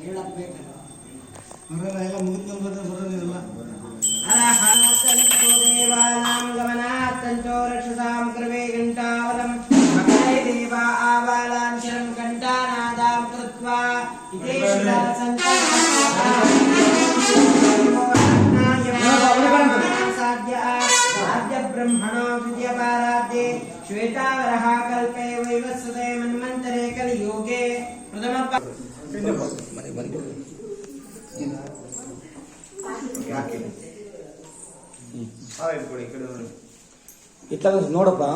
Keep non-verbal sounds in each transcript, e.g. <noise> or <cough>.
ಹೇಳಬೇಕಲ್ಲ ಮರಣ ಎಲ್ಲ ಮುಂದಿನ ಬಂದ್ರೆ ಬರೋದಿಲ್ಲ ಅರಹಂತೋ ದೇವಾನಾಂ ಗಮನಾತ್ತಂತೋ ರಕ್ಷಸಾಂ ಕೃಪೆ ಘಂಟಾವಲಂ ಮಕಾಯ ದೇವ ಆಬಾಲಾಂ ಶರಂ ಘಂಟಾನಾದಾಂ ಕೃತ್ವಾ ಇದೇ ಶಿಲಾ ಸಾಧ್ಯ ಸಾಧ್ಯ ಬ್ರಹ್ಮಣೋ ದ್ವಿತೀಯ ಪಾರಾಧ್ಯೆ ಶ್ವೇತಾವರಹ ಕಲ್ಪೆ ವೈವಸ್ವತೆ ಮನ್ಮಂತರೆ ಕಲಿಯೋಗೆ ಪ್ರಥಮ ఇట్లా నోడప్పా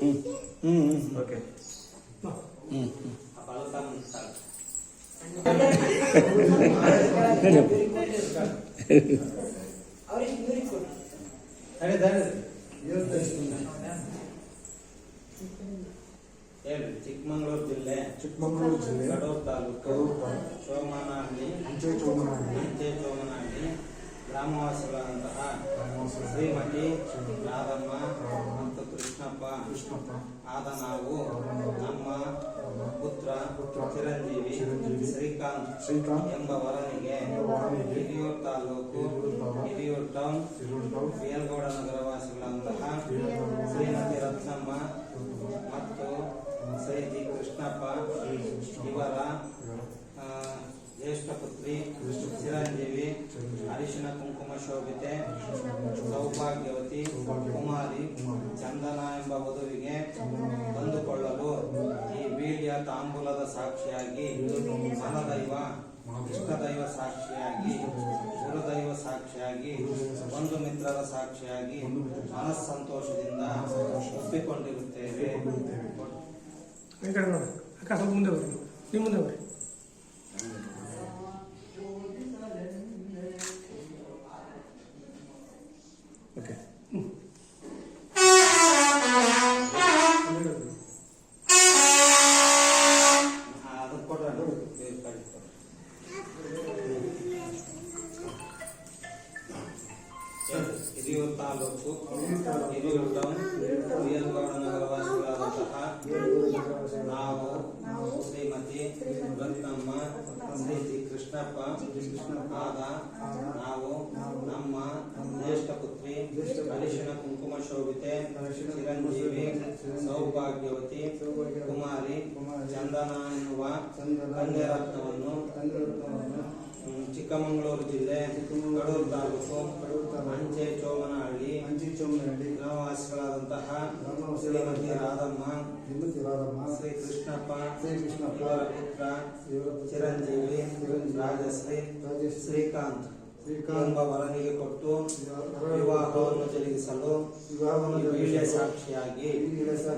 ಹ್ಞೂ ಹ್ಞೂ ಹ್ಞೂ ఓకే అరే దాని ಚಿಕ್ಕಮಗಳೂರು ಜಿಲ್ಲೆ ಚಿಕ್ಕಮಗಳೂರು ಜಿಲ್ಲೆ ಕಡೂರು ತಾಲೂಕು ಸೋಮನಹಳ್ಳಿ ಅಂಚೆ ಚೋಮನಹಳ್ಳಿ ಅಂಚೆ ಚೋಮನಹಳ್ಳಿ ಗ್ರಾಮವಾಸಿಗಳಾದಂತಹ ಶ್ರೀಮತಿ ರಾಧಮ್ಮ ಮತ್ತು ಕೃಷ್ಣಪ್ಪ ಕೃಷ್ಣಪ್ಪ ಆದ ನಾವು ನಮ್ಮ ಪುತ್ರ ಪುತ್ರ ಚಿರಂಜೀವಿ ಚಿರಂಜೀವಿ ಶ್ರೀಕಾಂತ್ ಶ್ರೀಕಾಂತ್ ಎಂಬ ವರನಿಗೆ ಹಿರಿಯೂರ್ ತಾಲೂಕು ಹಿರಿಯೂರು ಟೌನ್ ಬೇಲ್ಗೌಡ ನಗರವಾಸಿಗಳಂತಹ ಶ್ರೀಮತಿ ರತ್ನಮ್ಮ ಮತ್ತು ಜಿ ಕೃಷ್ಣಪ್ಪ ಇವರ ಜ್ಯೇಷ್ಠ ಪುತ್ರಿ, ಚಿರಂಜೀವಿ ಅರಿಶಿನ ಕುಂಕುಮ ಶೋಭಿತೆ, ಸೌಭಾಗ್ಯವತಿ, ಕುಮಾರಿ, ಚಂದನ ಎಂಬ ವಧುವಿಗೆ ಬಂದುಕೊಳ್ಳಲು ಈ ಬೀಳಿಯ ತಾಂಬೂಲದ ಸಾಕ್ಷಿಯಾಗಿ ಮನದೈವ ಇಷ್ಟದೈವ ಸಾಕ್ಷಿಯಾಗಿ, ಗುರುದೈವ ಸಾಕ್ಷಿಯಾಗಿ, ಬಂಧು ಮಿತ್ರರ ಸಾಕ್ಷಿಯಾಗಿ ಮನಸ್ಸಂತೋಷದಿಂದ ಒಪ್ಪಿಕೊಂಡಿರುತ್ತೇವೆ. ಈ ಕಡೆ ನೋಡಿ ಅಕ್ಕ ಸ್ವಲ್ಪ ಮುಂದೆ ಬರ್ರಿ ನಿಮ್ಮ ಮುಂದೆ ಬರ್ರಿ ಓಕೆ ಆದ ನಾವು ನಮ್ಮ ಜ್ಯೇಷ್ಠ ಪುತ್ರಿ ಅರಿಶಿನ ಕುಂಕುಮ ಶೋಭಿತೆ ಚಿರಂಜೀವಿ ಸೌಭಾಗ್ಯವತಿ ಕುಮಾರಿ ಚಂದನ ಎನ್ನುವ ಕನ್ಯರತ್ನವನ್ನು ಚಿಕ್ಕಮಗಳೂರು ಜಿಲ್ಲೆ ಕಡೂರು ತಾಲೂಕು ಅಂಚೆ ಚೋಮನಹಳ್ಳಿ ಅಂಚೆ ಚೋಮನಹಳ್ಳಿ. ಗ್ರಾಮವಾಸಿಗಳಾದಂತಹ ಶ್ರೀಮತಿ ರಾಧಮ್ಮ ಶ್ರೀಮತಿ ರಾಧಮ್ಮ ಶ್ರೀ ಕೃಷ್ಣಪ್ಪ. ಶ್ರೀ ಕೃಷ್ಣಪ್ಪ. ಇವರ ಪುತ್ರ. ಇವರ ಚಿರಂಜೀವಿ. ಚಿರಂಜೀವಿ. ರಾಜಶ್ರೀ. ರಾಜೇಶ್ ಶ್ರೀಕಾಂತ್. ಶ್ರೀಕಾಂತ. ಎಂಬ ವರನಿಗೆ ಕೊಟ್ಟು ವಿವಾಹವನ್ನು ಜರುಗಿಸಲು ವಿವಾಹವನ್ನು ವೀಳ್ಯ ಸಾಕ್ಷಿಯಾಗಿ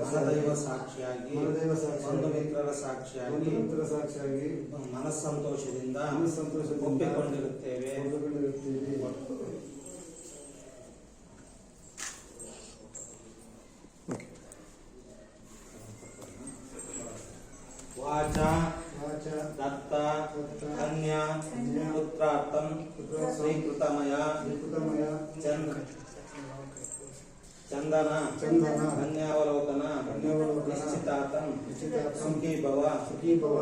ಮನದೈವ ಸಾಕ್ಷಿಯಾಗಿ ಮನದೈವ ಸಾಕ್ಷಿಯಾಗಿ ಬಂಧು ಮಿತ್ರರ ಸಾಕ್ಷಿಯಾಗಿ ಬಂಧುಮಿತ್ರರ ಸಾಕ್ಷಿಯಾಗಿ ಮನಸ್ಸಂತೋಷದಿಂದ ಸಂತೋಷ ಒಪ್ಪಿಕೊಂಡಿರುತ್ತೇವೆ. ಒಪ್ಪಿಕೊಂಡಿರುತ್ತೇವೆ. वाचा दत्ता, कन्या, पुत्रार्थं स्वीकृत मया चंद, चंदन, कन्यावलोकन, निश्चितार्थं सुखी भव सुखी भव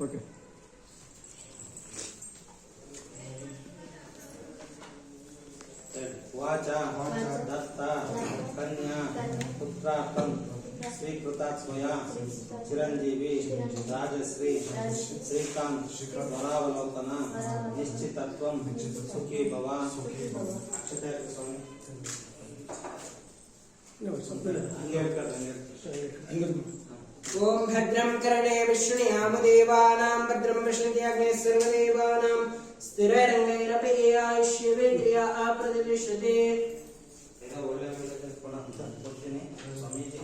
Okay. ಚಿರಂಜೀವಿ ರಾಜಶ್ರೀ ಶ್ರೀಕಾಂತ್ ವರಾವಲೋಕನ ನಿಶ್ಚಿತತ್ವಂ ಸುಖಿ ಭವ ಅಕ್ಷತೆ ಹಾಕು ಸ್ವಾಮಿ ಹಂಗೆ ಹೇಳ್ಕೊಳ್ರಿ, ಹಂಗೆ ಹೇಳ್ಕೊಳ್ರಿ. ॐ भद्रं कर्णे विष्णुयामदेवानां भद्रं विष्णुते अग्ने सर्वदेवानां स्थिररङ्गैरपि आप्रतिष्ठते ಏನೋ ಒಳ್ಳೆ ಮೇಲೆ ಕೊಡ ಅಂತ ಕೊಡ್ತೀನಿ ಸ್ವಾಮೀಜಿ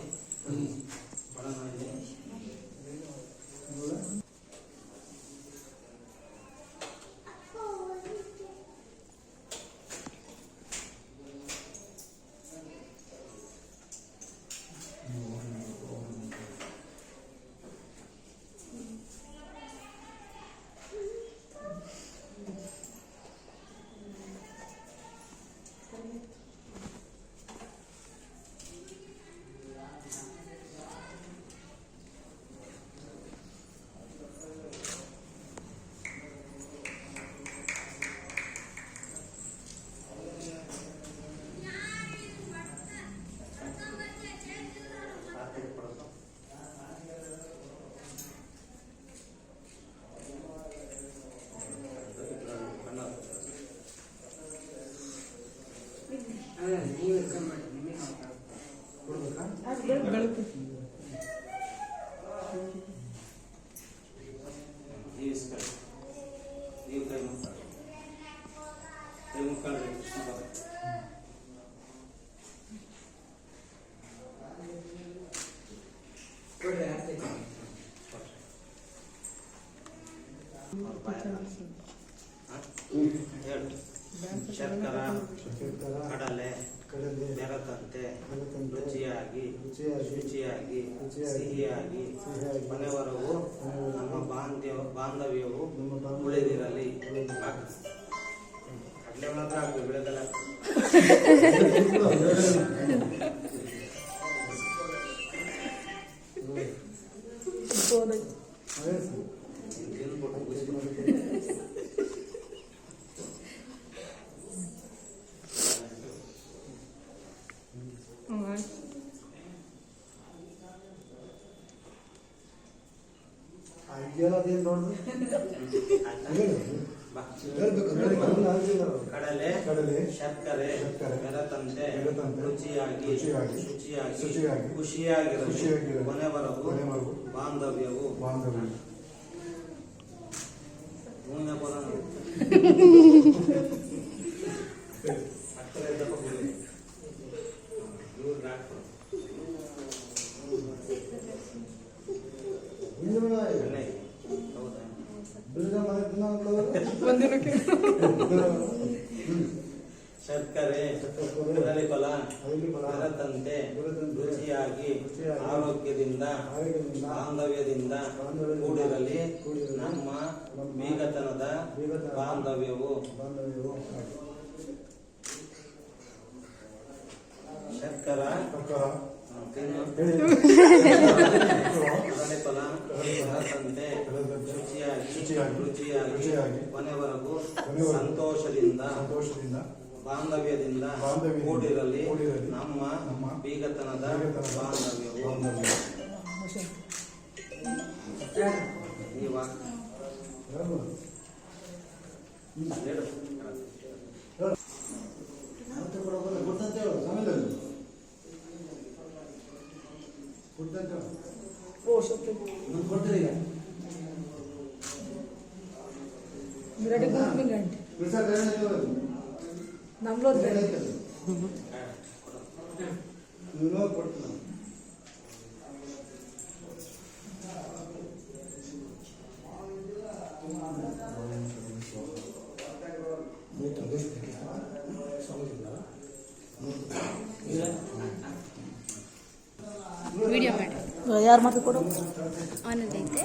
ಶರ್ಕರ ಕಡಲೆ ಕಡಲೆ ಬೆರತಂತೆ ರುಚಿಯಾಗಿ ಶುಚಿಯಾಗಿ ರುಚಿಯಾಗಿ ಸಿಹಿಯಾಗಿ ಮನೆವರೆಗೂ ನಮ್ಮ ಬಾಂಧ್ಯ ಬಾಂಧವ್ಯವು ನಮ್ಮ ಬಾಂಧವ್ಯ ಉಳಿದಿರಲಿ. ಕಡಲೆ ಮಾತ್ರ ಬೆಳೆದಲ್ಲ <laughs> ಅಯ್ಯೋ ಅದೇನ್ ನೋಡ್ರಿ ಆಯ್ತಾ? ಹೇಳು. ಬಾ. ಹೇಳ್ಬೇಕು ಹೇಳಿ ಕಡಲೆ ಹಾಕಿಲ್ಲ ಅವ್ರು. ಕಡಲೆ ಕಡಲೆ ಶರ್ಕರೆ ಶರ್ಕರೆ ಬೆರತಂತೆ ಬೆರೆತಂತೆ ರುಚಿಯಾಗಿ ರುಚಿಯಾಗಿ ಶುಚಿಯಾಗಿ ಶುಚಿಯಾಗಿ ಖುಷಿಯಾಗಿರಲಿ ಖುಷಿಯಾಗಿರಲಿ ಕೊನೆವರೆಗೂ ಕೊನೆವರೆಗೂ ಬಾಂಧವ್ಯವು ಬಾಂಧವ್ಯ ಭೂಮಿನ ಪದ ಬೀಗತನದ ಬಾಂಧವ್ಯವು. ಬಾಂಧವ್ಯವು. ಶರ್ಕರ ಶುಚಿಯಾಗಿ ರುಚಿಯಾಗಿ ಕೊನೆವರೆಗೂ ಸಂತೋಷದಿಂದ ಸಂತೋಷದಿಂದ ಬಾಂಧವ್ಯದಿಂದ ಬಾಂಧವ್ಯ ಕೂಡಿರಲಿ ನಮ್ಮ ನಮ್ಮ ಬೀಗತನದ ಬಾಂಧವ್ಯವು. ಈ ನೀವಾ? ಹೇಳ್ಬೋದು. ಹೇಳು ಮತ್ತೆ ಕೊಡೋದು ಕೊಡ್ತಂತೆ ಹೇಳು ಸಮಯದಲ್ಲಿ ಕೊಡ್ತಂತೆ ಹೇಳು ಓ ಸತ್ಯ ಮುಂದೆ ಕೊಡ್ತೀರಿ ಈಗ ರೆಡಿ ಗುಂಪಿಂಗ್ ಗಂಟೆ ಬಿಡ್ಸಾ ಕೈಯಲ್ಲಿ ಇರೋದು. ನಮ್ಲೋ ಕೈಯಲ್ಲಿ ಐತದು. ನೀನು ಹೋಗಿ ಕೊಡ್ತೀನಿ ವಿಡಿಯೋ ಮಾಡಿ ಯಾರು ಮಾತು ಕೊಡು ಆನಂದೈತೆ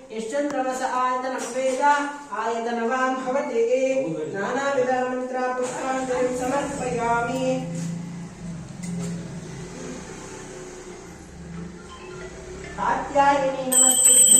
यश्चन्द्रवस आयतनं आयतनवान् भवति नानाविधमन्त्रा समर्पयामि। कात्यायिनी नमस्ते।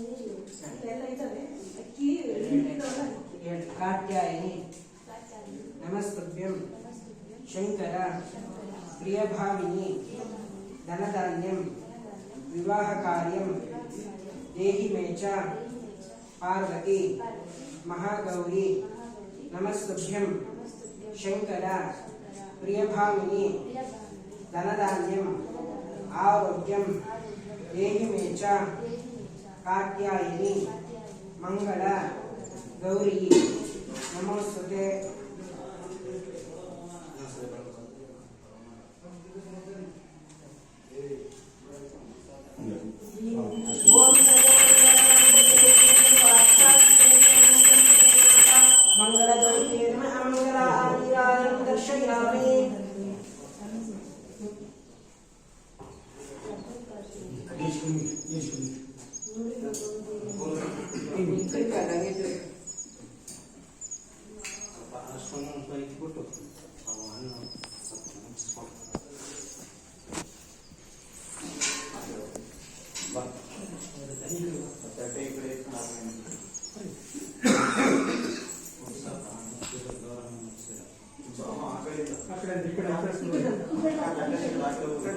ಇಲ್ಲೆಲ್ಲ ಇದ್ದಾವೆ ಅಕ್ಕಿ ಕಾತ್ಯಾಯಿನಿ ನಮಸ್ತುಭ್ಯಂ ಶಂಕರ ಪ್ರಿಯಭಾವಿನಿ ಧನಧಾನ್ಯಂ ವಿವಾಹ ಕಾರ್ಯಂ ದೇಹಿ ಮೇಚ ಪಾರ್ವತಿ ಮಹಾಗೌರಿ नमस्तुभ्यं शंकर प्रियभामिनी धनधान्यम् आरोग्यं देहि मे च कार्यायिनी मंगल गौरी नमोस्तुते। കലങ്ങിട്ട്